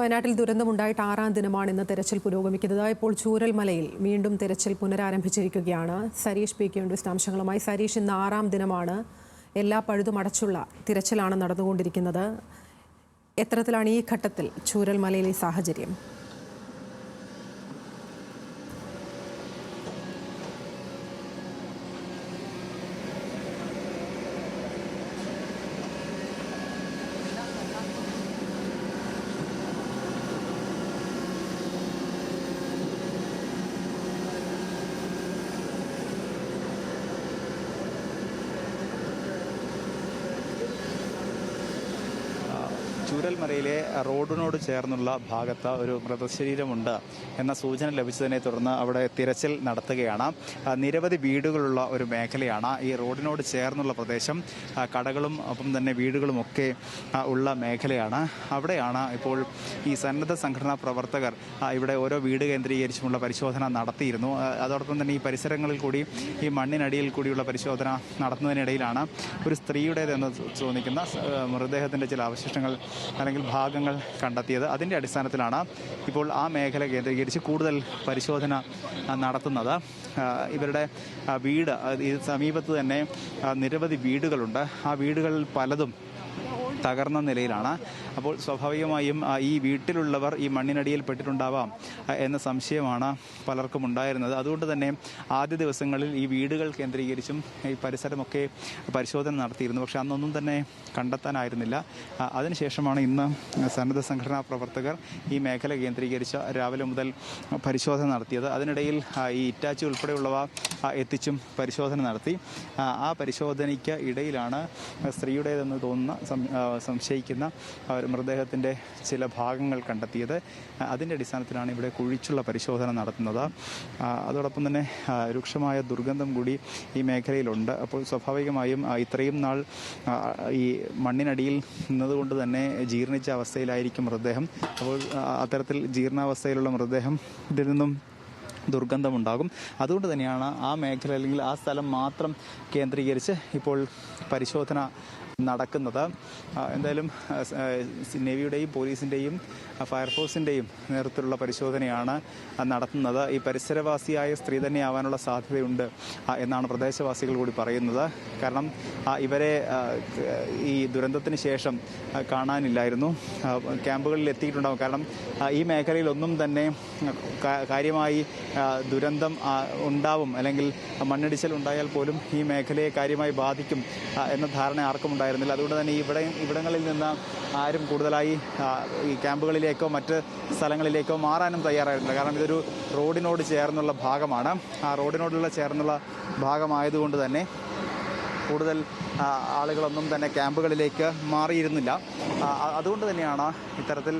വയനാട്ടിൽ ദുരന്തമുണ്ടായിട്ട് ആറാം ദിനമാണ് ഇന്ന് തെരച്ചിൽ പുരോഗമിക്കുന്നത്. ഇപ്പോൾ ചൂരൽമലയിൽ വീണ്ടും തെരച്ചിൽ പുനരാരംഭിച്ചിരിക്കുകയാണ്. സരീഷ് പി കെ ഉണ്ട് വിശദാംശങ്ങളുമായി സരീഷ് ഇന്ന് ആറാം ദിനമാണ് എല്ലാ പഴുതും അടച്ചുള്ള തിരച്ചിലാണ് നടന്നുകൊണ്ടിരിക്കുന്നത്. എത്തരത്തിലാണ് ഈ ഘട്ടത്തിൽ ചൂരൽമലയിലെ സാഹചര്യം? ചൂരൽമലയിലെ റോഡിനോട് ചേർന്നുള്ള ഭാഗത്ത് ഒരു മൃതശരീരമുണ്ട് എന്ന സൂചന ലഭിച്ചതിനെ തുടർന്ന് അവിടെ തിരച്ചിൽ നടത്തുകയാണ്. നിരവധി വീടുകളുള്ള ഒരു മേഖലയാണ് ഈ റോഡിനോട് ചേർന്നുള്ള പ്രദേശം. കടകളും ഒപ്പം തന്നെ വീടുകളുമൊക്കെ ഉള്ള മേഖലയാണ്. അവിടെയാണ് ഇപ്പോൾ ഈ സന്നദ്ധ സംഘടനാ പ്രവർത്തകർ ഇവിടെ ഓരോ വീട് കേന്ദ്രീകരിച്ചുമുള്ള പരിശോധന നടത്തിയിരുന്നു. അതോടൊപ്പം തന്നെ ഈ പരിസരങ്ങളിൽ കൂടി ഈ മണ്ണിനടിയിൽ കൂടിയുള്ള പരിശോധന നടത്തുന്നതിനിടയിലാണ് ഒരു സ്ത്രീയുടേതെന്ന് തോന്നിക്കുന്ന മൃതദേഹത്തിന്റെ ചില അവശിഷ്ടങ്ങൾ അല്ലെങ്കിൽ ഭാഗങ്ങൾ കണ്ടെത്തിയത്. അതിന്റെ അടിസ്ഥാനത്തിലാണ് ഇപ്പോൾ ആ മേഖല കേന്ദ്രീകരിച്ച് കൂടുതൽ പരിശോധന നടത്തുന്നത്. ഇവരുടെ വീട് ഈ സമീപത്ത് തന്നെ നിരവധി വീടുകളുണ്ട്. ആ വീടുകളിൽ പലതും തകർന്ന നിലയിലാണ്. അപ്പോൾ സ്വാഭാവികമായും ഈ വീട്ടിലുള്ളവർ ഈ മണ്ണിനടിയിൽ പെട്ടിട്ടുണ്ടാവാം എന്ന സംശയമാണ് പലർക്കും ഉണ്ടായിരുന്നത്. അതുകൊണ്ട് തന്നെ ആദ്യ ദിവസങ്ങളിൽ ഈ വീടുകൾ കേന്ദ്രീകരിച്ചും ഈ പരിസരമൊക്കെ പരിശോധന നടത്തിയിരുന്നു. പക്ഷെ അന്നൊന്നും തന്നെ കണ്ടെത്താനായിരുന്നില്ല. അതിനുശേഷമാണ് ഇന്ന് സന്നദ്ധ സംഘടനാ പ്രവർത്തകർ ഈ മേഖല കേന്ദ്രീകരിച്ച് രാവിലെ മുതൽ പരിശോധന നടത്തിയത്. അതിനിടയിൽ ഈ ഇറ്റാച്ചി ഉൾപ്പെടെയുള്ളവ എത്തിച്ചും പരിശോധന നടത്തി. ആ, പരിശോധനയ്ക്ക് ഇടയിലാണ് സ്ത്രീയുടേതെന്ന് തോന്നുന്ന സംശയിക്കുന്ന മൃതദേഹത്തിന്റെ ചില ഭാഗങ്ങൾ കണ്ടെത്തിയത്. അതിന്റെ അടിസ്ഥാനത്തിലാണ് ഇവിടെ കുഴിച്ചുള്ള പരിശോധന നടത്തുന്നത്. അതോടൊപ്പം തന്നെ രൂക്ഷമായ ദുർഗന്ധം കൂടി ഈ മേഖലയിലുണ്ട്. അപ്പോൾ സ്വാഭാവികമായും ഇത്രയും നാൾ ഈ മണ്ണിനടിയിൽ നിന്നതുകൊണ്ട് തന്നെ ജീർണിച്ച അവസ്ഥയിലായിരിക്കും മൃതദേഹം. അപ്പോൾ അത്തരത്തിൽ ജീർണാവസ്ഥയിലുള്ള മൃതദേഹം ഇതിൽ നിന്നും ദുർഗന്ധമുണ്ടാകും. അതുകൊണ്ട് തന്നെയാണ് ആ മേഖല അല്ലെങ്കിൽ ആ സ്ഥലം മാത്രം കേന്ദ്രീകരിച്ച് ഇപ്പോൾ പരിശോധന നടക്കുന്നത്. എന്തായാലും നേവിയുടെയും പോലീസിന്റെയും ഫയർഫോഴ്സിന്റെയും നേതൃത്വത്തിലുള്ള പരിശോധനയാണ് നടത്തുന്നത്. ഈ പരിസരവാസിയായ സ്ത്രീ തന്നെ തന്നെയാവാനുള്ള സാധ്യതയുണ്ട് എന്നാണ് പ്രദേശവാസികൾ കൂടി പറയുന്നത്. കാരണം ഇവരെ ഈ ദുരന്തത്തിന് ശേഷം കാണാനില്ലായിരുന്നു. ക്യാമ്പുകളിൽ എത്തിയിട്ടുണ്ടാകും കാരണം ഈ മേഖലയിലൊന്നും തന്നെ കാര്യമായി ദുരന്തം ഉണ്ടാവും. അല്ലെങ്കിൽ മണ്ണിടിച്ചിൽ ഉണ്ടായാൽ പോലും ഈ മേഖലയെ കാര്യമായി ബാധിക്കും എന്ന ധാരണ ആർക്കും ഉണ്ടായിരുന്നില്ല. അതുകൊണ്ട് തന്നെ ഇവിടെ ഇവിടങ്ങളിൽ നിന്ന് ആരും കൂടുതലായി ഈ ക്യാമ്പുകളിലേക്കോ മറ്റ് സ്ഥലങ്ങളിലേക്കോ മാറാനും തയ്യാറായിരുന്നില്ല കാരണം ഇതൊരു റോഡിനോട് ചേർന്നുള്ള ഭാഗമാണ്. ആ റോഡിനോടുള്ള ചേർന്നുള്ള ഭാഗമായതുകൊണ്ട് തന്നെ കൂടുതൽ ആളുകളൊന്നും തന്നെ ക്യാമ്പുകളിലേക്ക് മാറിയിരുന്നില്ല. അതുകൊണ്ട് തന്നെയാണ് ഇത്തരത്തിൽ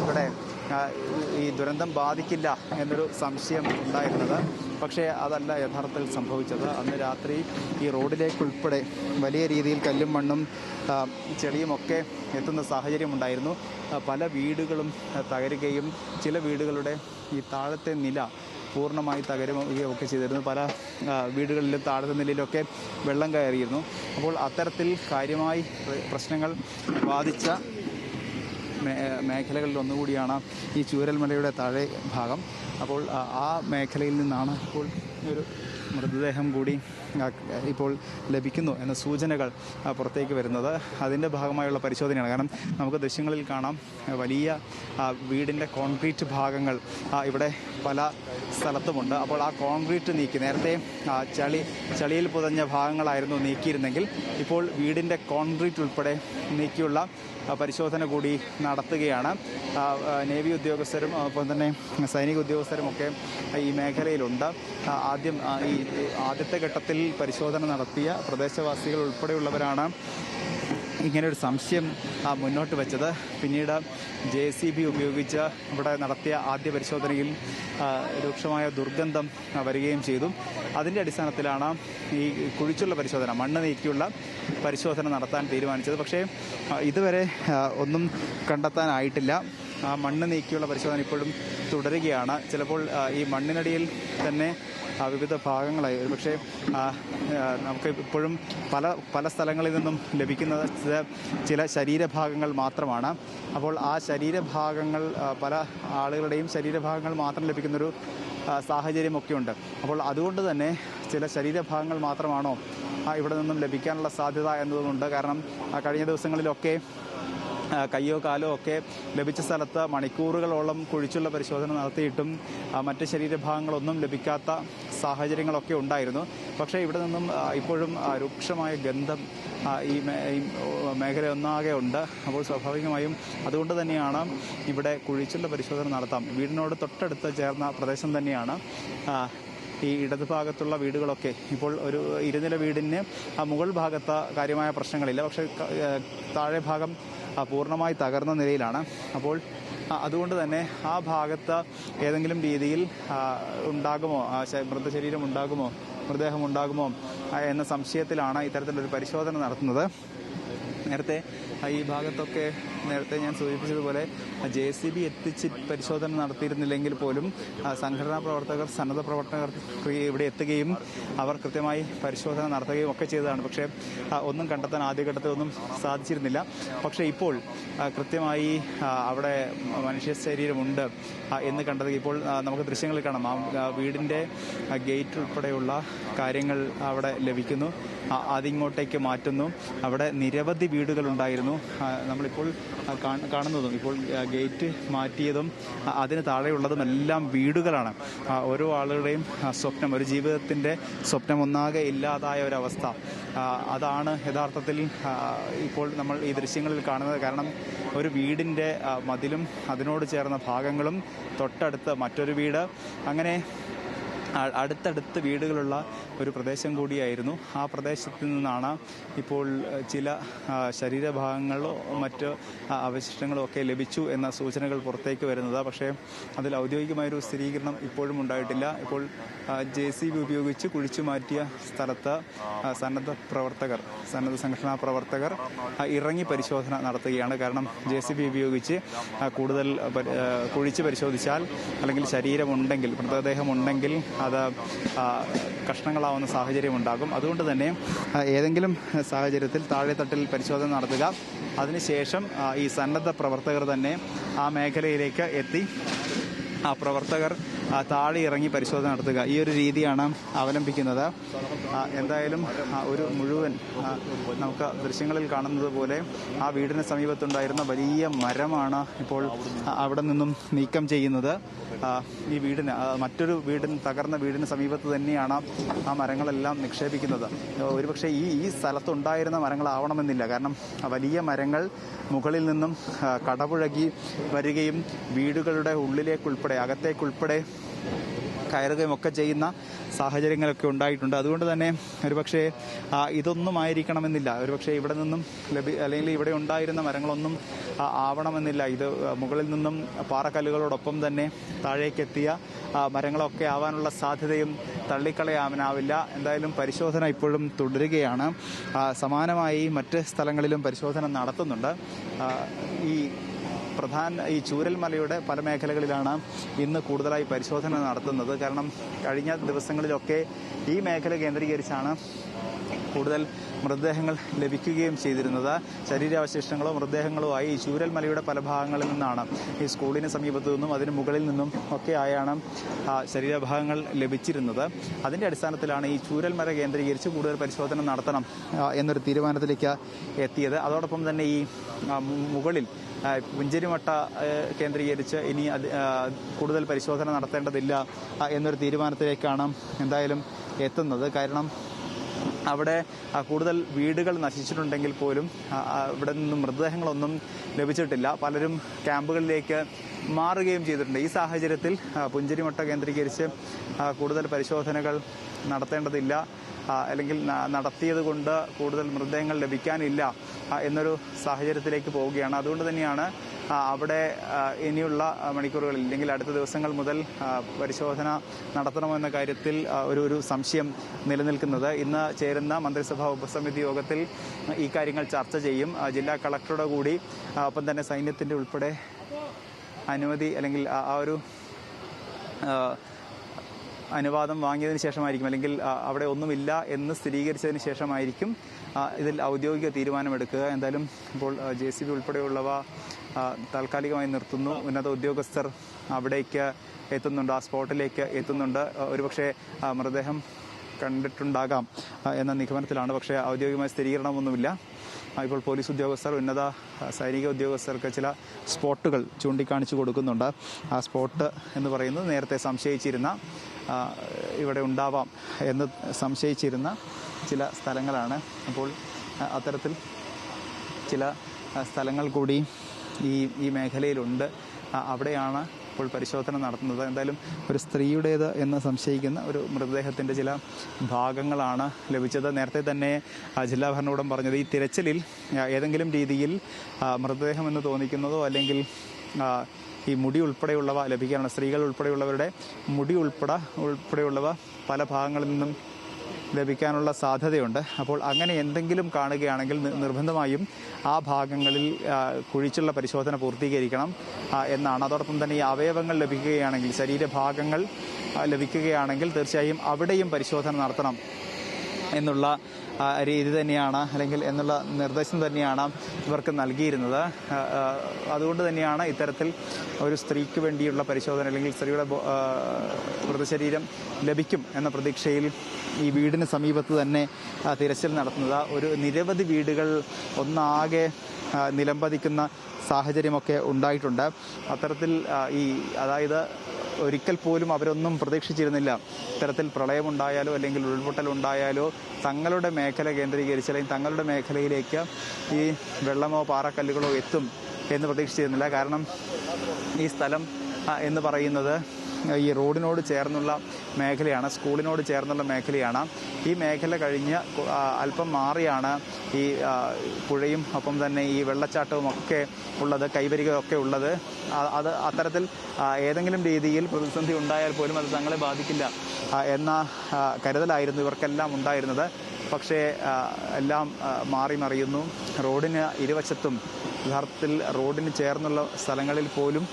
ഇവിടെ ഈ ദുരന്തം ബാധിക്കില്ല എന്നൊരു സംശയം ഉണ്ടായിരുന്നത്. പക്ഷേ അതല്ല യഥാർത്ഥത്തിൽ സംഭവിച്ചത്. അന്ന് രാത്രി ഈ റോഡിലേക്കുൾപ്പെടെ വലിയ രീതിയിൽ കല്ലും മണ്ണും ചെളിയുമൊക്കെ എത്തുന്ന സാഹചര്യം ഉണ്ടായിരുന്നു. പല വീടുകളും തകരുകയും ചില വീടുകളുടെ ഈ താഴത്തെ നില പൂർണമായി തകരുകയും ഒക്കെ ചെയ്തിരുന്നു. പല വീടുകളിലും താഴത്തെ നിലയിലൊക്കെ വെള്ളം കയറിയിരുന്നു. അപ്പോൾ അത്തരത്തിൽ കാര്യമായി പ്രശ്നങ്ങൾ ബാധിച്ച മേഖലകളിൽ ഒന്നുകൂടിയാണ് ഈ ചൂരൽമലയുടെ താഴെ ഭാഗം. അപ്പോൾ ആ, മേഖലയിൽ നിന്നാണ് ഇപ്പോൾ ഒരു മൃതദേഹം കൂടി ഇപ്പോൾ ലഭിക്കുന്നു എന്ന സൂചനകൾ പുറത്തേക്ക് വരുന്നത്. അതിന്റെ ഭാഗമായുള്ള പരിശോധനയാണ്. കാരണം നമുക്ക് ദൃശ്യങ്ങളിൽ കാണാം വലിയ വീടിന്റെ കോൺക്രീറ്റ് ഭാഗങ്ങൾ ഇവിടെ പല സ്ഥലത്തുമുണ്ട്. അപ്പോൾ ആ കോൺക്രീറ്റ് നീക്കി നേരത്തെ ചളി ചളിയിൽ പുതഞ്ഞ ഭാഗങ്ങളായിരുന്നു നീക്കിയിരുന്നെങ്കിൽ ഇപ്പോൾ വീടിന്റെ കോൺക്രീറ്റ് ഉൾപ്പെടെ നീക്കിയുള്ള പരിശോധന കൂടി നടത്തുകയാണ്. നേവി ഉദ്യോഗസ്ഥരും ഒപ്പം തന്നെ സൈനിക ഉദ്യോഗസ്ഥരും ഒക്കെ ഈ മേഖലയിലുണ്ട്. ആദ്യം ഈ ആദ്യത്തെ ഘട്ടത്തിൽ പരിശോധന നടത്തിയ പ്രദേശവാസികൾ ഉൾപ്പെടെയുള്ളവരാണ് ഇങ്ങനെ ഒരു സംശയം മുന്നോട്ട് വെച്ചത്. പിന്നീട് ജെ സി ബി ഉപയോഗിച്ച് ഇവിടെ നടത്തിയ ആദ്യ പരിശോധനയിൽ രൂക്ഷമായ ദുർഗന്ധം വരികയും ചെയ്തു. അതിന്റെ അടിസ്ഥാനത്തിലാണ് ഈ കുഴിച്ചുള്ള പരിശോധന മണ്ണ് നീക്കിയുള്ള പരിശോധന നടത്താൻ തീരുമാനിച്ചത്. പക്ഷേ ഇതുവരെ ഒന്നും കണ്ടെത്താനായിട്ടില്ല. ആ മണ്ണ് നീക്കിയുള്ള പരിശോധന ഇപ്പോഴും തുടരുകയാണ്. ചിലപ്പോൾ ഈ മണ്ണിനടിയിൽ തന്നെ വിവിധ ഭാഗങ്ങളായി. പക്ഷേ നമുക്ക് ഇപ്പോഴും പല പല സ്ഥലങ്ങളിൽ നിന്നും ലഭിക്കുന്ന ചില ശരീരഭാഗങ്ങൾ മാത്രമാണ്. അപ്പോൾ ആ ശരീരഭാഗങ്ങൾ പല ആളുകളുടെയും ശരീരഭാഗങ്ങൾ മാത്രം ലഭിക്കുന്നൊരു സാഹചര്യമൊക്കെ ഉണ്ട് അപ്പോൾ അതുകൊണ്ട് തന്നെ ചില ശരീരഭാഗങ്ങൾ മാത്രമാണോ ഇവിടെ നിന്നും ലഭിക്കാനുള്ള സാധ്യത എന്നതുകൊണ്ട് കാരണം കഴിഞ്ഞ ദിവസങ്ങളിലൊക്കെ കയ്യോ കാലോ ഒക്കെ ലഭിച്ച സ്ഥലത്ത് മണിക്കൂറുകളോളം കുഴിച്ചുള്ള പരിശോധന നടത്തിയിട്ടും മറ്റ് ശരീരഭാഗങ്ങളൊന്നും ലഭിക്കാത്ത സാഹചര്യങ്ങളൊക്കെ ഉണ്ടായിരുന്നു. പക്ഷേ ഇവിടെ നിന്നും ഇപ്പോഴും രൂക്ഷമായ ഗന്ധം ഈ മേഖല ഒന്നാകെ ഉണ്ട്. അപ്പോൾ സ്വാഭാവികമായും അതുകൊണ്ട് തന്നെയാണ് ഇവിടെ കുഴിച്ചുള്ള പരിശോധന നടത്താം. വീടിനോട് തൊട്ടടുത്ത് ചേർന്ന പ്രദേശം തന്നെയാണ്. ഈ ഇടതുഭാഗത്തുള്ള വീടുകളൊക്കെ. ഇപ്പോൾ ഒരു ഇരുനില വീടിന് മുകൾ ഭാഗത്ത് കാര്യമായ പ്രശ്നങ്ങളില്ല. പക്ഷേ താഴെ ഭാഗം പൂർണമായി തകർന്ന നിലയിലാണ്. അപ്പോൾ അതുകൊണ്ട് തന്നെ ആ ഭാഗത്ത് ഏതെങ്കിലും രീതിയിൽ ഉണ്ടാകുമോ? മൃതശരീരം ഉണ്ടാകുമോ? മൃതദേഹം ഉണ്ടാകുമോ? എന്ന സംശയത്തിലാണ് ഇത്തരത്തിലൊരു പരിശോധന നടത്തുന്നത്. നേരത്തെ ഈ ഭാഗത്തൊക്കെ നേരത്തെ ഞാൻ സൂചിപ്പിച്ചതുപോലെ ജെ സി ബി എത്തിച്ച് പരിശോധന നടത്തിയിരുന്നില്ലെങ്കിൽ പോലും സംഘടനാ പ്രവർത്തകർ സന്നദ്ധ പ്രവർത്തകർ ഇവിടെ എത്തുകയും അവർ കൃത്യമായി പരിശോധന നടത്തുകയും ഒക്കെ ചെയ്തതാണ്. പക്ഷേ ഒന്നും കണ്ടെത്താൻ ആദ്യഘട്ടത്തിൽ ഒന്നും സാധിച്ചിരുന്നില്ല. പക്ഷേ ഇപ്പോൾ കൃത്യമായി അവിടെ മനുഷ്യ ശരീരമുണ്ട് എന്ന് കണ്ടത് ഇപ്പോൾ നമുക്ക് ദൃശ്യങ്ങളിൽ കാണാം. ആ വീടിന്റെ ഗേറ്റ് ഉൾപ്പെടെയുള്ള കാര്യങ്ങൾ അവിടെ ലഭിക്കുന്നു. അതിങ്ങോട്ടേക്ക് മാറ്റുന്നു. അവിടെ നിരവധി വീടുകളുണ്ടായിരുന്നു നമ്മളിപ്പോൾ കാണുന്നതും ഇപ്പോൾ ഗേറ്റ് മാറ്റിയതും അതിന് താഴെയുള്ളതും എല്ലാം വീടുകളാണ്. ഓരോ ആളുകളുടെയും സ്വപ്നം ഒരു ജീവിതത്തിന്റെ സ്വപ്നം ഒന്നാകെ ഇല്ലാതായ ഒരവസ്ഥ. അതാണ് യഥാർത്ഥത്തിൽ ഇപ്പോൾ നമ്മൾ ഈ ദൃശ്യങ്ങളിൽ കാണുന്നത്. കാരണം ഒരു വീടിന്റെ മതിലും അതിനോട് ചേർന്ന ഭാഗങ്ങളും തൊട്ടടുത്ത് മറ്റൊരു വീട്. അങ്ങനെ അടുത്തടുത്ത് വീടുകളുള്ള ഒരു പ്രദേശം കൂടിയായിരുന്നു. ആ പ്രദേശത്ത് നിന്നാണ് ഇപ്പോൾ ചില ശരീരഭാഗങ്ങളോ മറ്റ് അവശിഷ്ടങ്ങളോ ഒക്കെ ലഭിച്ചു എന്ന സൂചനകൾ പുറത്തേക്ക് വരുന്നത്. പക്ഷേ അതിൽ ഔദ്യോഗികമായൊരു സ്ഥിരീകരണം ഇപ്പോഴും ഉണ്ടായിട്ടില്ല. ഇപ്പോൾ ജെ സി ബി ഉപയോഗിച്ച് കുഴിച്ചു മാറ്റിയ സ്ഥലത്ത് സന്നദ്ധ പ്രവർത്തകർ സന്നദ്ധ സംഘടനാ പ്രവർത്തകർ ഇറങ്ങി പരിശോധന നടത്തുകയാണ്. കാരണം ജെ സി ബി ഉപയോഗിച്ച് കൂടുതൽ കുഴിച്ച് പരിശോധിച്ചാൽ അല്ലെങ്കിൽ ശരീരമുണ്ടെങ്കിൽ മൃതദേഹം ഉണ്ടെങ്കിൽ അത് കഷ്ണങ്ങളാവുന്ന സാഹചര്യം ഉണ്ടാകും അതുകൊണ്ട് തന്നെ ഏതെങ്കിലും സാഹചര്യത്തിൽ താഴെത്തട്ടിൽ പരിശോധന നടത്തുക. അതിനുശേഷം ഈ സന്നദ്ധ പ്രവർത്തകർ തന്നെ ആ മേഖലയിലേക്ക് എത്തി. ആ പ്രവർത്തകർ താഴെ ഇറങ്ങി പരിശോധന നടത്തുക. ഈ ഒരു രീതിയാണ് അവലംബിക്കുന്നത്. എന്തായാലും ഒരു മുഴുവൻ നമുക്ക് ദൃശ്യങ്ങളിൽ കാണുന്നത് പോലെ ആ വീടിന് സമീപത്തുണ്ടായിരുന്ന വലിയ മരമാണ് ഇപ്പോൾ അവിടെ നിന്നും നീക്കം ചെയ്യുന്നത്. ഈ വീടിന് മറ്റൊരു വീടിന് തകർന്ന വീടിന് സമീപത്ത് തന്നെയാണ് ആ മരങ്ങളെല്ലാം നിക്ഷേപിക്കുന്നത്. ഒരുപക്ഷെ ഈ ഈ സ്ഥലത്തുണ്ടായിരുന്ന മരങ്ങളാവണമെന്നില്ല. കാരണം വലിയ മരങ്ങൾ മുകളിൽ നിന്നും കടപുഴകി വരികയും വീടുകളുടെ ഉള്ളിലേക്കുൾപ്പെടെ അകത്തേക്കുൾപ്പെടെ കയറുകയും ഒക്കെ ചെയ്യുന്ന സാഹചര്യങ്ങളൊക്കെ ഉണ്ടായിട്ടുണ്ട്. അതുകൊണ്ട് തന്നെ ഒരുപക്ഷെ ഇതൊന്നും ആയിരിക്കണമെന്നില്ല ഒരുപക്ഷെ ഇവിടെ നിന്നും ലഭി അല്ലെങ്കിൽ ഇവിടെ ഉണ്ടായിരുന്ന മരങ്ങളൊന്നും ആവണമെന്നില്ല. ഇത് മുകളിൽ നിന്നും പാറക്കല്ലുകളോടൊപ്പം തന്നെ താഴേക്കെത്തിയ മരങ്ങളൊക്കെ ആവാനുള്ള സാധ്യതയും തള്ളിക്കളയാനാവില്ല. എന്തായാലും പരിശോധന ഇപ്പോഴും തുടരുകയാണ്. സമാനമായി മറ്റ് സ്ഥലങ്ങളിലും പരിശോധന നടത്തുന്നുണ്ട്. ഈ പ്രധാന ഈ ചൂരൽമലയുടെ പല മേഖലകളിലാണ് ഇന്ന് കൂടുതലായി പരിശോധന നടത്തുന്നത്. കാരണം കഴിഞ്ഞ ദിവസങ്ങളിലൊക്കെ ഈ മേഖല കേന്ദ്രീകരിച്ചാണ് കൂടുതൽ മൃതദേഹങ്ങൾ ലഭിക്കുകയും ചെയ്തിരുന്നത്. ശരീരാവശിഷ്ടങ്ങളോ മൃതദേഹങ്ങളോ ആയി ഈ ചൂരൽമലയുടെ പല ഭാഗങ്ങളിൽ നിന്നാണ്. ഈ സ്കൂളിന് സമീപത്തു നിന്നും അതിന് മുകളിൽ നിന്നും ഒക്കെ ആയാണ് ശരീരഭാഗങ്ങൾ ലഭിച്ചിരുന്നത്. അതിന്റെ അടിസ്ഥാനത്തിലാണ് ഈ ചൂരൽമല കേന്ദ്രീകരിച്ച് കൂടുതൽ പരിശോധന നടത്തണം എന്നൊരു തീരുമാനത്തിലേക്ക് എത്തിയത്. അതോടൊപ്പം തന്നെ ഈ മുകളിൽ പുഞ്ചരിമട്ട കേന്ദ്രീകരിച്ച് ഇനി കൂടുതൽ പരിശോധന നടത്തേണ്ടതില്ല എന്നൊരു തീരുമാനത്തിലേക്കാണ് എന്തായാലും എത്തുന്നത്. കാരണം അവിടെ കൂടുതൽ വീടുകൾ നശിച്ചിട്ടുണ്ടെങ്കിൽ പോലും ഇവിടെ നിന്നും മൃതദേഹങ്ങളൊന്നും ലഭിച്ചിട്ടില്ല. പലരും ക്യാമ്പുകളിലേക്ക് മാറുകയും ചെയ്തിട്ടുണ്ട്. ഈ സാഹചര്യത്തിൽ പുഞ്ചിരിമട്ട കേന്ദ്രീകരിച്ച് കൂടുതൽ പരിശോധനകൾ നടത്തേണ്ടതില്ല. അല്ലെങ്കിൽ നടത്തിയത് കൊണ്ട് കൂടുതൽ മൃതദേഹങ്ങൾ ലഭിക്കാനില്ല എന്നൊരു സാഹചര്യത്തിലേക്ക് പോവുകയാണ്. അതുകൊണ്ട് തന്നെയാണ് അവിടെ ഇനിയുള്ള മണിക്കൂറുകളിൽ അല്ലെങ്കിൽ അടുത്ത ദിവസങ്ങൾ മുതൽ പരിശോധന നടത്തണമോ എന്ന കാര്യത്തിൽ ഒരു ഒരു സംശയം നിലനിൽക്കുന്നത്. ഇന്ന് ചേരുന്ന മന്ത്രിസഭാ ഉപസമിതി യോഗത്തിൽ ഈ കാര്യങ്ങൾ ചർച്ച ചെയ്യും. ജില്ലാ കളക്ടറുടെ കൂടി ഒപ്പം തന്നെ സൈന്യത്തിന്റെ ഉൾപ്പെടെ അനുമതി അല്ലെങ്കിൽ ആ- ഒരു അനുവാദം വാങ്ങിയതിന് ശേഷമായിരിക്കും അല്ലെങ്കിൽ അവിടെ ഒന്നുമില്ല എന്ന് സ്ഥിരീകരിച്ചതിന് ശേഷമായിരിക്കും ഇതിൽ ഔദ്യോഗിക തീരുമാനമെടുക്കുക. എന്തായാലും ഇപ്പോൾ ജെ സി ബി ഉൾപ്പെടെയുള്ളവ താൽക്കാലികമായി നിർത്തുന്നു. ഉന്നത ഉദ്യോഗസ്ഥർ അവിടേക്ക് എത്തുന്നുണ്ട് ആ സ്പോട്ടിലേക്ക് എത്തുന്നുണ്ട്. ഒരുപക്ഷെ മൃതദേഹം കണ്ടിട്ടുണ്ടാകാം എന്ന നിഗമനത്തിലാണ്. പക്ഷേ ഔദ്യോഗികമായ സ്ഥിരീകരണമൊന്നുമില്ല. ഇപ്പോൾ പോലീസ് ഉദ്യോഗസ്ഥർ ഉന്നത സൈനിക ഉദ്യോഗസ്ഥർക്ക് ചില സ്പോട്ടുകൾ ചൂണ്ടിക്കാണിച്ചു കൊടുക്കുന്നുണ്ട്. ആ സ്പോട്ട് എന്ന് പറയുന്നത് നേരത്തെ സംശയിച്ചിരുന്ന ഇവിടെ ഉണ്ടാവാം എന്ന് സംശയിച്ചിരുന്ന ചില സ്ഥലങ്ങളാണ്. അപ്പോൾ അത്തരത്തിൽ ചില സ്ഥലങ്ങൾ കൂടി ഈ ഈ മേഖലയിലുണ്ട്. അവിടെയാണ് ഇപ്പോൾ പരിശോധന നടത്തുന്നത്. എന്തായാലും ഒരു സ്ത്രീയുടേത് എന്ന് സംശയിക്കുന്ന ഒരു മൃതദേഹത്തിന്റെ ചില ഭാഗങ്ങളാണ് ലഭിച്ചത്. നേരത്തെ തന്നെ ജില്ലാ ഭരണകൂടം പറഞ്ഞത് ഈ തിരച്ചിലിൽ ഏതെങ്കിലും രീതിയിൽ മൃതദേഹം എന്ന് തോന്നിക്കുന്നതോ അല്ലെങ്കിൽ ഈ മുടി ഉൾപ്പെടെയുള്ളവ ലഭിക്കാനാണ്. സ്ത്രീകൾ ഉൾപ്പെടെയുള്ളവരുടെ മുടി ഉൾപ്പെടെ ഉൾപ്പെടെയുള്ളവ പല ഭാഗങ്ങളിൽ നിന്നും ലഭിക്കാനുള്ള സാധ്യതയുണ്ട്. അപ്പോൾ അങ്ങനെ എന്തെങ്കിലും കാണുകയാണെങ്കിൽ നിർബന്ധമായും ആ ഭാഗങ്ങളിൽ കുഴിച്ചുള്ള പരിശോധന പൂർത്തീകരിക്കണം എന്നാണ്. അതോടൊപ്പം തന്നെ ഈ അവയവങ്ങൾ ലഭിക്കുകയാണെങ്കിൽ ശരീരഭാഗങ്ങൾ ലഭിക്കുകയാണെങ്കിൽ തീർച്ചയായും അവിടെയും പരിശോധന നടത്തണം എന്നുള്ള രീതി തന്നെയാണ് അല്ലെങ്കിൽ എന്നുള്ള നിർദ്ദേശം തന്നെയാണ് ഇവർക്ക് നൽകിയിരുന്നത്. അതുകൊണ്ട് തന്നെയാണ് ഇത്തരത്തിൽ ഒരു സ്ത്രീക്ക് വേണ്ടിയുള്ള പരിശോധന അല്ലെങ്കിൽ സ്ത്രീയുടെ മൃതശരീരം ലഭിക്കും എന്ന പ്രതീക്ഷയിൽ ഈ വീടിന് സമീപത്ത് തന്നെ തിരച്ചിൽ നടത്തുന്നത്. ഒരു നിരവധി വീടുകൾ ഒന്നാകെ നിലംപതിക്കുന്ന സാഹചര്യമൊക്കെ ഉണ്ടായിട്ടുണ്ട്. അത്തരത്തിൽ ഈ അതായത് ഒരിക്കൽ പോലും അവരൊന്നും പ്രതീക്ഷിച്ചിരുന്നില്ല. ഇത്തരത്തിൽ പ്രളയമുണ്ടായാലോ അല്ലെങ്കിൽ ഉരുൾപൊട്ടൽ ഉണ്ടായാലോ തങ്ങളുടെ മേഖല കേന്ദ്രീകരിച്ച് അല്ലെങ്കിൽ തങ്ങളുടെ മേഖലയിലേക്ക് ഈ വെള്ളമോ പാറക്കല്ലുകളോ എത്തും എന്ന് പ്രതീക്ഷിച്ചിരുന്നില്ല. കാരണം ഈ സ്ഥലം എന്ന് പറയുന്നത് ഈ റോഡിനോട് ചേർന്നുള്ള മേഖലയാണ് സ്കൂളിനോട് ചേർന്നുള്ള മേഖലയാണ്. ഈ മേഖല കഴിഞ്ഞ് അല്പം മാറിയാണ് ഈ പുഴയും ഒപ്പം തന്നെ ഈ വെള്ളച്ചാട്ടവും ഒക്കെ ഉള്ളത് കൈവരികയൊക്കെ ഉള്ളത്. അത് അത്തരത്തിൽ ഏതെങ്കിലും രീതിയിൽ പ്രതിസന്ധി ഉണ്ടായാൽ പോലും അത് തങ്ങളെ ബാധിക്കില്ല എന്ന കരുതലായിരുന്നു ഇവർക്കെല്ലാം ഉണ്ടായിരുന്നത്. പക്ഷേ എല്ലാം മാറി മറിയുന്നു. റോഡിന് ഇരുവശത്തും യഥാർത്ഥത്തിൽ റോഡിന് ചേർന്നുള്ള സ്ഥലങ്ങളിൽ പോലും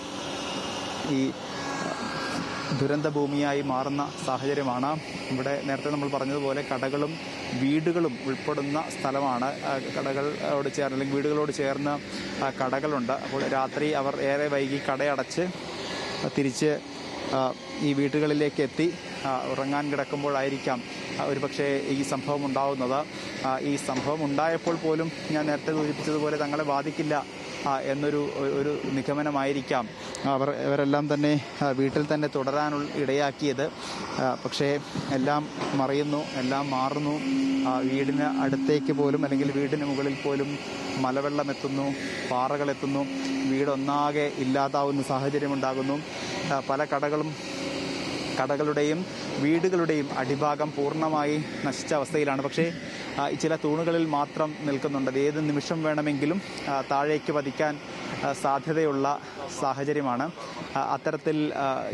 ഈ ദുരന്ത ഭൂമിയായി മാറുന്ന സാഹചര്യമാണ്. ഇവിടെ നേരത്തെ നമ്മൾ പറഞ്ഞതുപോലെ കടകളും വീടുകളും ഉൾപ്പെടുന്ന സ്ഥലമാണ്. കടകളോട് ചേർന്ന് അല്ലെങ്കിൽ വീടുകളോട് ചേർന്ന് കടകളുണ്ട്. അപ്പോൾ രാത്രി അവർ ഏറെ വൈകി കടയടച്ച് തിരിച്ച് ഈ വീടുകളിലേക്ക് എത്തി. ഉറങ്ങാൻ കിടക്കുമ്പോഴായിരിക്കാം ഒരുപക്ഷേ ഈ സംഭവം ഉണ്ടാവുന്നത്. ഈ സംഭവം ഉണ്ടായപ്പോൾ പോലും ഞാൻ നേരത്തെ സൂചിപ്പിച്ചതുപോലെ തങ്ങളെ ബാധിക്കില്ല എന്നൊരു ഒരു- നിഗമനമായിരിക്കാം. അവർ ഇവരെല്ലാം തന്നെ വീട്ടിൽ തന്നെ തുടരാനുള്ള ഇടയാക്കിയത്. പക്ഷേ എല്ലാം മറിയുന്നു എല്ലാം മാറുന്നു. വീടിന് അടുത്തേക്ക് പോലും അല്ലെങ്കിൽ വീടിന് മുകളിൽ പോലും മലവെള്ളം എത്തുന്നു പാറകൾ എത്തുന്നു വീടൊന്നാകെ ഇല്ലാതാവുന്ന സാഹചര്യമുണ്ടാകുന്നു. പല കടകളും കടകളുടെയും വീടുകളുടെയും അടിഭാഗം പൂർണമായി നശിച്ച അവസ്ഥയിലാണ്. പക്ഷേ ചില തൂണുകളിൽ മാത്രം നിൽക്കുന്നുണ്ട്. ഏത് നിമിഷം വേണമെങ്കിലും താഴേക്ക് പതിക്കാൻ സാധ്യതയുള്ള സാഹചര്യമാണ്. അത്തരത്തിൽ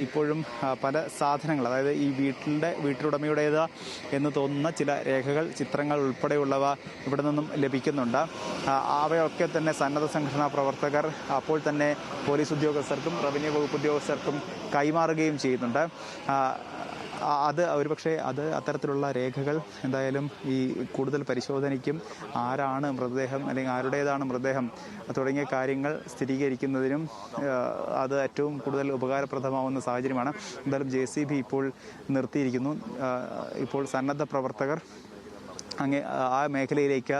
ഇപ്പോഴും പല സാധനങ്ങൾ അതായത് ഈ വീട്ടിന്റെ വീട്ടുടമയുടേത് എന്ന് തോന്നുന്ന ചില രേഖകൾ ചിത്രങ്ങൾ ഉൾപ്പെടെയുള്ളവ ഇവിടെ നിന്നും ലഭിക്കുന്നുണ്ട്. അവയൊക്കെ തന്നെ സന്നദ്ധ സംഘടനാ പ്രവർത്തകർ അപ്പോൾ തന്നെ പോലീസ് ഉദ്യോഗസ്ഥർക്കും റവന്യൂ വകുപ്പ് ഉദ്യോഗസ്ഥർക്കും കൈമാറുകയും ചെയ്യുന്നുണ്ട്. അത് ഒരുപക്ഷെ അത് അത്തരത്തിലുള്ള രേഖകൾ എന്തായാലും ഈ കൂടുതൽ പരിശോധനയ്ക്കും ആരാണ് മൃതദേഹം അല്ലെങ്കിൽ ആരുടേതാണ് മൃതദേഹം തുടങ്ങിയ കാര്യങ്ങൾ സ്ഥിരീകരിക്കുന്നതിനും അത് ഏറ്റവും കൂടുതൽ ഉപകാരപ്രദമാവുന്ന സാഹചര്യമാണ്. എന്തായാലും ജെ സി ബി ഇപ്പോൾ നിർത്തിയിരിക്കുന്നു. ഇപ്പോൾ സന്നദ്ധ പ്രവർത്തകർ അങ്ങേ ആ മേഖലയിലേക്ക്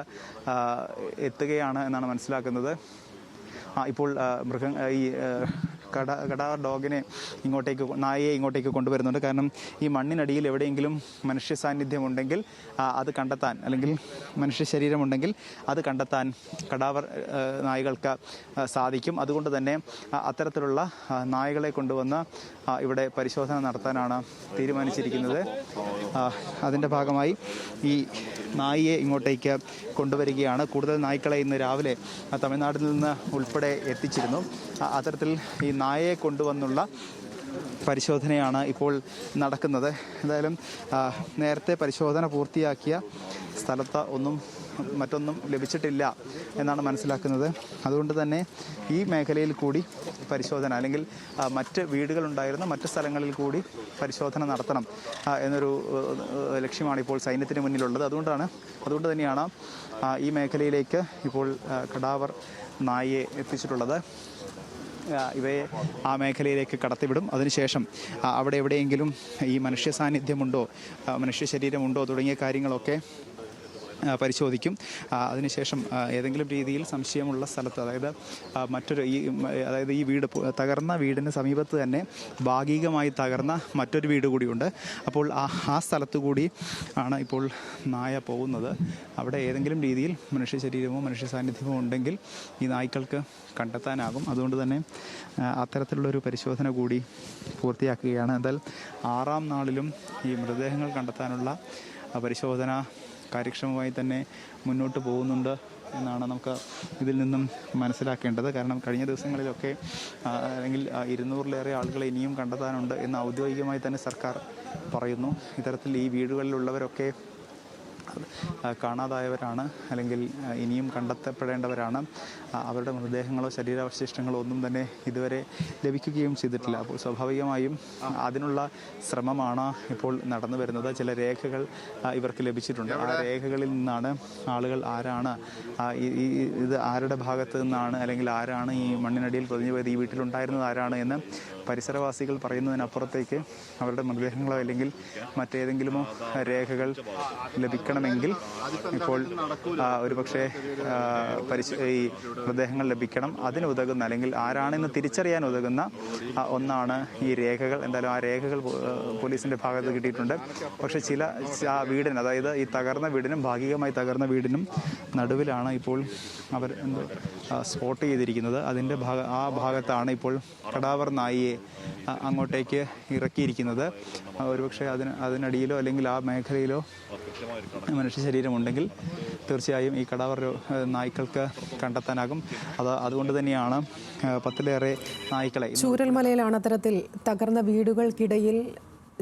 എത്തുകയാണ് എന്നാണ് മനസ്സിലാക്കുന്നത്. ഇപ്പോൾ മൃഗ ഈ കട കട ഡോഗിനെ ഇങ്ങോട്ടേക്ക് നായയെ ഇങ്ങോട്ടേക്ക് കൊണ്ടുവരുന്നുണ്ട്. കാരണം ഈ മണ്ണിനടിയിൽ എവിടെയെങ്കിലും മനുഷ്യ സാന്നിധ്യം ഉണ്ടെങ്കിൽ അത് കണ്ടെത്താൻ അല്ലെങ്കിൽ മനുഷ്യ ശരീരമുണ്ടെങ്കിൽ അത് കണ്ടെത്താൻ കടാവർ നായകൾക്ക് സാധിക്കും. അതുകൊണ്ട് തന്നെ അത്തരത്തിലുള്ള നായകളെ കൊണ്ടുവന്ന് ഇവിടെ പരിശോധന നടത്താനാണ് തീരുമാനിച്ചിരിക്കുന്നത്. അതിന്റെ ഭാഗമായി ഈ നായിയെ ഇങ്ങോട്ടേക്ക് കൊണ്ടുവരികയാണ്. കൂടുതൽ നായ്ക്കളെ ഇന്ന് രാവിലെ തമിഴ്നാട്ടിൽ നിന്ന് ഉൾപ്പെടെ എത്തിച്ചിരുന്നു. അത്തരത്തിൽ ഈ നായയെ കൊണ്ടുവന്നുള്ള പരിശോധനയാണ് ഇപ്പോൾ നടക്കുന്നത്. എന്തായാലും നേരത്തെ പരിശോധന പൂർത്തിയാക്കിയ സ്ഥലത്ത് ഒന്നും മറ്റൊന്നും ലഭിച്ചിട്ടില്ല എന്നാണ് മനസ്സിലാക്കുന്നത്. അതുകൊണ്ട് തന്നെ ഈ മേഖലയിൽ കൂടി പരിശോധന അല്ലെങ്കിൽ മറ്റ് വീടുകളുണ്ടായിരുന്ന മറ്റ് സ്ഥലങ്ങളിൽ കൂടി പരിശോധന നടത്തണം എന്നൊരു ലക്ഷ്യമാണ് ഇപ്പോൾ സൈന്യത്തിന് മുന്നിലുള്ളത്. അതുകൊണ്ടാണ് അതുകൊണ്ട് തന്നെയാണ് ഈ മേഖലയിലേക്ക് ഇപ്പോൾ കടാവർ നായയെ എത്തിച്ചിട്ടുള്ളത്. ഇവയെ ആ മേഖലയിലേക്ക് കടത്തിവിടും. അതിനുശേഷം അവിടെ എവിടെയെങ്കിലും ഈ മനുഷ്യ സാന്നിധ്യമുണ്ടോ മനുഷ്യ ശരീരമുണ്ടോ തുടങ്ങിയ കാര്യങ്ങളൊക്കെ പരിശോധിക്കും. അതിനുശേഷം ഏതെങ്കിലും രീതിയിൽ സംശയമുള്ള സ്ഥലത്ത് അതായത് മറ്റൊരു ഈ അതായത് ഈ വീട് തകർന്ന വീടിന് സമീപത്ത് തന്നെ ഭാഗികമായി തകർന്ന മറ്റൊരു വീട് കൂടിയുണ്ട്. അപ്പോൾ ആ ആ സ്ഥലത്ത് കൂടി ആണ് ഇപ്പോൾ നായ പോകുന്നത്. അവിടെ ഏതെങ്കിലും രീതിയിൽ മനുഷ്യ ശരീരമോ മനുഷ്യ സാന്നിധ്യമോ ഉണ്ടെങ്കിൽ ഈ നായ്ക്കൾക്ക് കണ്ടെത്താനാകും. അതുകൊണ്ട് തന്നെ അത്തരത്തിലുള്ളൊരു പരിശോധന കൂടി പൂർത്തിയാക്കുകയാണ്. എന്നാൽ ആറാം നാളിലും ഈ മൃതദേഹങ്ങൾ കണ്ടെത്താനുള്ള പരിശോധന കാര്യക്ഷമമായി തന്നെ മുന്നോട്ട് പോകുന്നുണ്ട് എന്നാണ് നമുക്ക് ഇതിൽ നിന്നും മനസ്സിലാക്കേണ്ടത്. കാരണം കഴിഞ്ഞ ദിവസങ്ങളിലൊക്കെ അല്ലെങ്കിൽ ഇരുന്നൂറിലേറെ ആളുകളെ ഇനിയും കണ്ടെത്താനുണ്ട് എന്ന് ഔദ്യോഗികമായി തന്നെ സർക്കാർ പറയുന്നു. ഇത്തരത്തിൽ ഈ വീടുകളിലുള്ളവരൊക്കെ ആ, കാണാതായവരാണ് അല്ലെങ്കിൽ ഇനിയും കണ്ടെത്തപ്പെടേണ്ടവരാണ്. അവരുടെ മൃതദേഹങ്ങളോ ശരീരാവശിഷ്ടങ്ങളോ ഒന്നും തന്നെ ഇതുവരെ ലഭിക്കുകയും ചെയ്തിട്ടില്ല. അപ്പോൾ സ്വാഭാവികമായും അതിനുള്ള ശ്രമമാണ് ഇപ്പോൾ നടന്നു വരുന്നത്. ചില രേഖകൾ ഇവർക്ക് ലഭിച്ചിട്ടുണ്ട്. ആ രേഖകളിൽ നിന്നാണ് ആളുകൾ ആരാണ് ഇത് ആരുടെ ഭാഗത്ത് നിന്നാണ് അല്ലെങ്കിൽ ആരാണ് ഈ മണ്ണിനടിയിൽ പൊതിഞ്ഞു പോയത് ഈ വീട്ടിലുണ്ടായിരുന്നത് ആരാണ് എന്ന് പരിസരവാസികൾ പറയുന്നതിനപ്പുറത്തേക്ക് അവരുടെ മൃതദേഹങ്ങളോ അല്ലെങ്കിൽ മറ്റേതെങ്കിലുമോ രേഖകൾ ലഭിക്കണമെങ്കിൽ ഇപ്പോൾ ഒരുപക്ഷെ പരിശ ഈ മൃതദേഹങ്ങൾ ലഭിക്കണം. അതിനുതകുന്ന അല്ലെങ്കിൽ ആരാണെന്ന് തിരിച്ചറിയാൻ ഉതകുന്ന ഒന്നാണ് ഈ രേഖകൾ. എന്തായാലും ആ രേഖകൾ പോലീസിന്റെ ഭാഗത്ത് കിട്ടിയിട്ടുണ്ട്. പക്ഷേ ചില ആ വീടിന് അതായത് ഈ തകർന്ന വീടിനും ഭാഗികമായി തകർന്ന വീടിനും നടുവിലാണ് ഇപ്പോൾ അവർ സ്പോട്ട് ചെയ്തിരിക്കുന്നത്. അതിന്റെ ഭാഗ ആ ഭാഗത്താണ് ഇപ്പോൾ കടാവർ നായിയെ അങ്ങോട്ടേക്ക് ഇറക്കിയിരിക്കുന്നത്. ഒരുപക്ഷെ അതിന് അതിനടിയിലോ അല്ലെങ്കിൽ ആ മേഖലയിലോ മനുഷ്യ ശരീരമുണ്ടെങ്കിൽ തീർച്ചയായും ഈ കടാവർ നായ്ക്കൾക്ക് കണ്ടെത്താനാകും. അത് അതുകൊണ്ട് തന്നെയാണ് പത്തിലേറെ നായ്ക്കളെ ചൂരൽമലയിലാണ് അത്തരത്തിൽ തകർന്ന വീടുകൾക്കിടയിൽ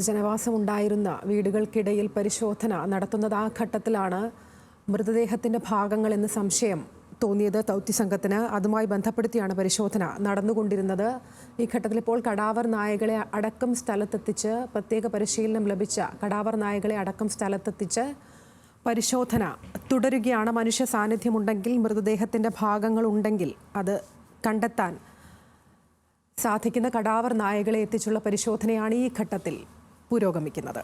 ജനവാസമുണ്ടായിരുന്ന വീടുകൾക്കിടയിൽ പരിശോധന നടത്തുന്നത്. ആ ഘട്ടത്തിലാണ് മൃതദേഹത്തിന്റെ ഭാഗങ്ങൾ എന്ന് സംശയം തോന്നിയത് ദൗത്യസംഘത്തിന് അതുമായി ബന്ധപ്പെടുത്തിയാണ് പരിശോധന നടന്നുകൊണ്ടിരുന്നത്. ഈ ഘട്ടത്തിൽ ഇപ്പോൾ കടാവർ നായകളെ അടക്കം സ്ഥലത്തെത്തിച്ച് പ്രത്യേക പരിശീലനം ലഭിച്ച കടാവർ നായകളെ അടക്കം സ്ഥലത്തെത്തിച്ച് പരിശോധന തുടരുകയാണ്. മനുഷ്യ സാന്നിധ്യമുണ്ടെങ്കിൽ മൃതദേഹത്തിന്റെ ഭാഗങ്ങൾ ഉണ്ടെങ്കിൽ അത് കണ്ടെത്താൻ സാധിക്കുന്ന കടാവർ നായകളെ എത്തിച്ചുള്ള പരിശോധനയാണ് ഈ ഘട്ടത്തിൽ പുരോഗമിക്കുന്നത്.